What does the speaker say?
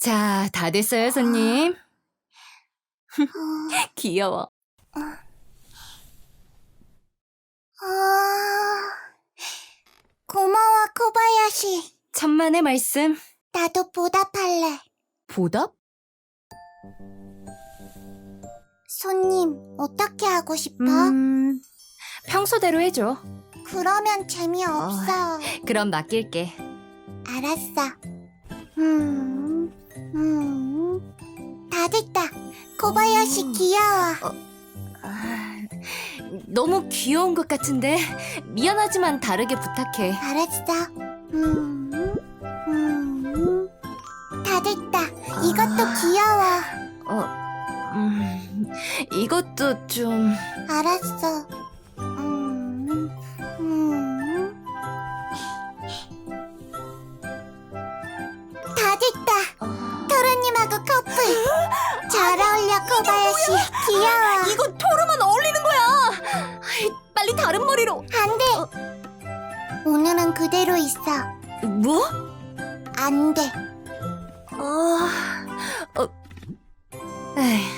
자, 다 됐어요, 손님. 귀여워. 아, 고마워, 코바야시. 천만의 말씀. 나도 보답할래. 보답? 손님, 어떻게 하고 싶어? 음, 평소대로 해줘. 그러면 재미없어. 그럼 맡길게. 알았어. 음, 코바야시 음. 귀여워. 아, 너무 귀여운 것 같은데 미안하지만 다르게 부탁해. 알았어. 음, 음. 다 됐다. 이것도 아. 귀여워. 어, 음, 이것도 좀 알았어. 음, 음. 다 됐다. 와, 코바야시 귀여워. 이거 토르만 어울리는 거야. 빨리 다른 머리로. 안 돼. 오늘은 그대로 있어. 뭐? 안 돼. 어, 어, 에이,